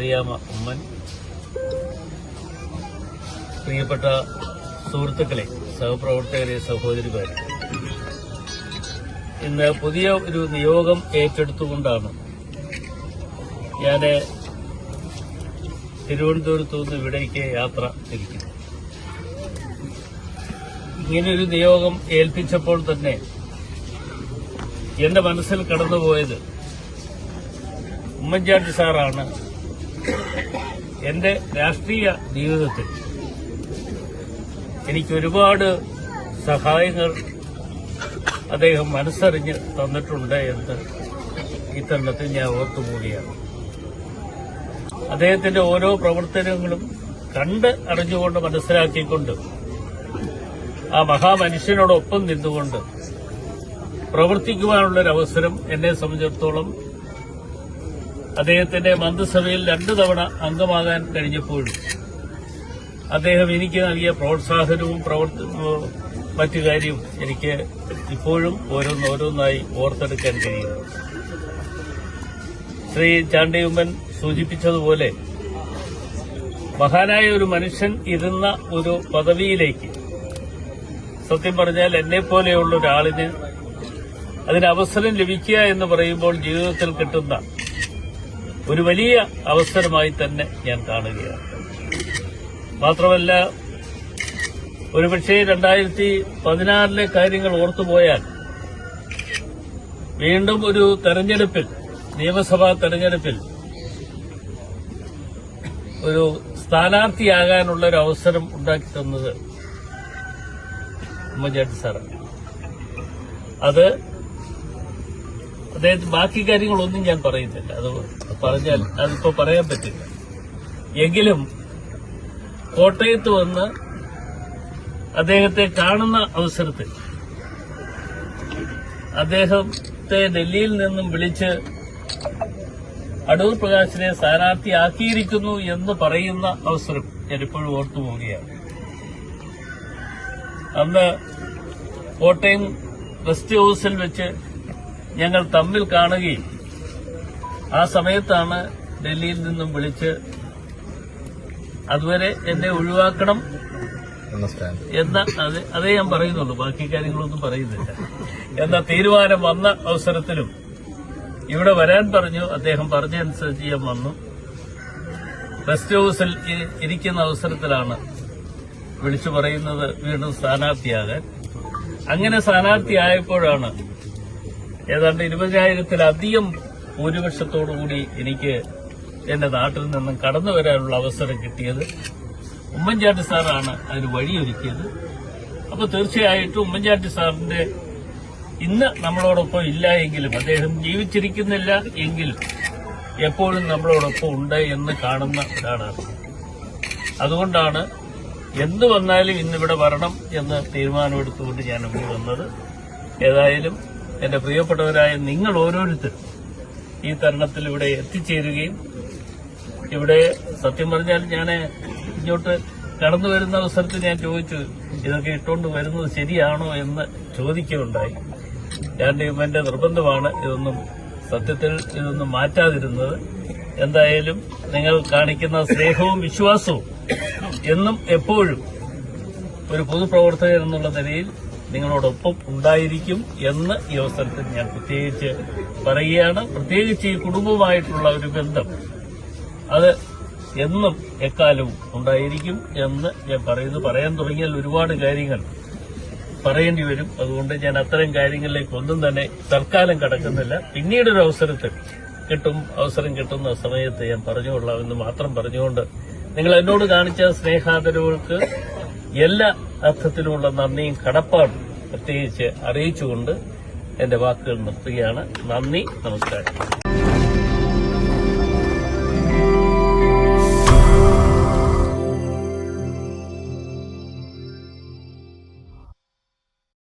അറിയാമ ഉമ്മൻ. പ്രിയപ്പെട്ട സുഹൃത്തുക്കളെ സഹപ്രവർത്തകരെ സഹോദരിമാരെ. ഇന്ന് പുതിയ ഒരു നിയോഗം ഏറ്റെടുത്തുകൊണ്ടാണ് ഞാൻ തിരുവനന്തപുരത്തു നിന്ന് ഇവിടേക്ക് യാത്ര തിരിക്കുന്നത്. ഇങ്ങനൊരു നിയോഗം ഏൽപ്പിച്ചപ്പോൾ തന്നെ എന്റെ മനസ്സിൽ കടന്നുപോയത് ഉമ്മൻചാണ്ടി സാറാണ്. എന്റെ രാഷ്ട്രീയ ജീവിതത്തിൽ എനിക്ക് ഒരുപാട് സഹായങ്ങൾ അദ്ദേഹം മനസ്സറിഞ്ഞ് തന്നിട്ടുണ്ട് എന്ന് ഇത്തരണത്തിൽ ഞാൻ ഓർത്തുകൂടിയാണ്. അദ്ദേഹത്തിന്റെ ഓരോ പ്രവർത്തനങ്ങളും കണ്ട് അറിഞ്ഞുകൊണ്ട് മനസ്സിലാക്കിക്കൊണ്ട് ആ മഹാമനുഷ്യനോടൊപ്പം നിന്നുകൊണ്ട് പ്രവർത്തിക്കുവാനുള്ളൊരവസരം എന്നെ സംബന്ധിച്ചിടത്തോളം അദ്ദേഹത്തിന്റെ മന്ത്രിസഭയിൽ രണ്ടു തവണ അംഗമാകാൻ കഴിഞ്ഞപ്പോഴും അദ്ദേഹം എനിക്ക് നൽകിയ പ്രോത്സാഹനവും പ്രവർത്തി മറ്റു കാര്യവും എനിക്ക് ഇപ്പോഴും ഓരോന്നോരോന്നായി ഓർത്തെടുക്കാൻ കഴിയുന്നു ശ്രീ ചാണ്ടിയുമ്മൻ സൂചിപ്പിച്ചതുപോലെ മഹാനായ ഒരു മനുഷ്യൻ ഇരുന്ന ഒരു പദവിയിലേക്ക് സത്യം പറഞ്ഞാൽ എന്നെ പോലെയുള്ള ഒരാളിന് അതിന് അവസരം ലഭിക്കുക എന്ന് പറയുമ്പോൾ ജീവിതത്തിൽ കിട്ടുന്ന ഒരു വലിയ അവസരമായി തന്നെ ഞാൻ കാണുകയാണ്. മാത്രമല്ല ഒരുപക്ഷെ രണ്ടായിരത്തി പതിനാറിലെ കാര്യങ്ങൾ ഓർത്തുപോയാൽ വീണ്ടും ഒരു തെരഞ്ഞെടുപ്പിൽ നിയമസഭാ തെരഞ്ഞെടുപ്പിൽ ഒരു സ്ഥാനാർത്ഥിയാകാനുള്ള ഒരു അവസരം ഉണ്ടാക്കി തന്നത് ഉമ്മൻചാണ്ടി സാറാണ്. അത് അദ്ദേഹത്തിന് ബാക്കി കാര്യങ്ങളൊന്നും ഞാൻ പറയുന്നില്ല. അത് പറഞ്ഞാൽ അതിപ്പോ പറയാൻ പറ്റില്ല. എങ്കിലും കോട്ടയത്ത് വന്ന് അദ്ദേഹത്തെ കാണുന്ന അവസരത്തിൽ അദ്ദേഹത്തെ ഡൽഹിയിൽ നിന്നും വിളിച്ച് അടൂർ പ്രകാശിനെ സ്ഥാനാർത്ഥിയാക്കിയിരിക്കുന്നു എന്ന് പറയുന്ന അവസരം ഞാനിപ്പോഴും ഓർത്തു പോവുകയാണ്. അന്ന് കോട്ടയം റെസ്റ്റ് ഹൌസിൽ വെച്ച് ഞങ്ങൾ തമ്മിൽ കാണുകയും ആ സമയത്താണ് ഡൽഹിയിൽ നിന്നും വിളിച്ച് അതുവരെ എന്നെ ഒഴിവാക്കണം എന്ന അതെ അതേ ഞാൻ പറയുന്നുള്ളൂ. ബാക്കി കാര്യങ്ങളൊന്നും പറയുന്നില്ല. എന്ന തീരുമാനം വന്ന അവസരത്തിലും ഇവിടെ വരാൻ പറഞ്ഞു. അദ്ദേഹം പറഞ്ഞനുസരിച്ച് ഞാൻ വന്നു. റെസ്റ്റ് ഹൌസിൽ ഇരിക്കുന്ന അവസരത്തിലാണ് വിളിച്ചു പറയുന്നത് വീണ്ടും സ്ഥാനാർത്ഥിയാകാൻ. അങ്ങനെ സ്ഥാനാർത്ഥിയായപ്പോഴാണ് ഏതാണ്ട് ഇരുപതിനായിരത്തിലധികം ഭൂരിപക്ഷത്തോടുകൂടി എനിക്ക് എന്റെ നാട്ടിൽ നിന്നും കടന്നു വരാനുള്ള അവസരം കിട്ടിയത് ഉമ്മൻചാണ്ടി സാറാണ് അതിന് വഴിയൊരുക്കിയത്. അപ്പോൾ തീർച്ചയായിട്ടും ഉമ്മൻചാണ്ടി സാറിന്റെ ഇന്ന് നമ്മളോടൊപ്പം ഇല്ല എങ്കിലും അദ്ദേഹം ജീവിച്ചിരിക്കുന്നില്ല എങ്കിലും എപ്പോഴും നമ്മളോടൊപ്പം ഉണ്ട് എന്ന് കാണുന്ന ഒരാളാണ്. അതുകൊണ്ടാണ് എന്ത് വന്നാലും ഇന്നിവിടെ വരണം എന്ന് തീരുമാനമെടുത്തുകൊണ്ട് ഞാൻ ഇവിടെ വന്നത്. ഏതായാലും എന്റെ പ്രിയപ്പെട്ടവരായ നിങ്ങൾ ഓരോരുത്തരും ഈ തരണത്തിൽ ഇവിടെ എത്തിച്ചേരുകയും ഇവിടെ സത്യം പറഞ്ഞാൽ ഞാൻ ഇങ്ങോട്ട് കടന്നു വരുന്ന അവസരത്തിൽ ഞാൻ ചോദിച്ചു ഇതൊക്കെ ഇട്ടുകൊണ്ട് വരുന്നത് ശരിയാണോ? എന്ന് ചോദിക്കുകയുണ്ടായി. ഞാൻ എന്റെ നിർബന്ധമാണ് ഇതൊന്നും സത്യത്തിൽ ഇതൊന്നും മാറ്റാതിരുന്നത്. എന്തായാലും നിങ്ങൾ കാണിക്കുന്ന സ്നേഹവും വിശ്വാസവും എന്നും എപ്പോഴും ഒരു പൊതുപ്രവർത്തകൻ എന്നുള്ള നിലയിൽ നിങ്ങളോടൊപ്പം ഉണ്ടായിരിക്കും എന്ന് ഈ അവസരത്തിൽ ഞാൻ പ്രത്യേകിച്ച് പറയുകയാണ്. പ്രത്യേകിച്ച് ഈ കുടുംബമായിട്ടുള്ള ഒരു ബന്ധം അത് എന്നും എക്കാലവും ഉണ്ടായിരിക്കും എന്ന് ഞാൻ പറയുന്നു. പറയാൻ തുടങ്ങിയാൽ ഒരുപാട് കാര്യങ്ങൾ പറയേണ്ടി വരും. അതുകൊണ്ട് ഞാൻ അത്തരം കാര്യങ്ങളിലേക്ക് ഒന്നും തന്നെ തൽക്കാലം കടക്കുന്നില്ല. പിന്നീടൊരു അവസരത്തിൽ കിട്ടും അവസരം കിട്ടുന്ന സമയത്ത് ഞാൻ പറഞ്ഞുകൊള്ളാമെന്ന് മാത്രം പറഞ്ഞുകൊണ്ട് നിങ്ങൾ എന്നോട് കാണിച്ച സ്നേഹാദരവുകൾക്ക് എല്ലാ അർത്ഥത്തിലുമുള്ള നന്ദിയും കടപ്പാടും പ്രത്യേകിച്ച് അറിയിച്ചുകൊണ്ട് എന്റെ വാക്കുകൾ നിർത്തുകയാണ്. നന്ദി നമസ്കാരം.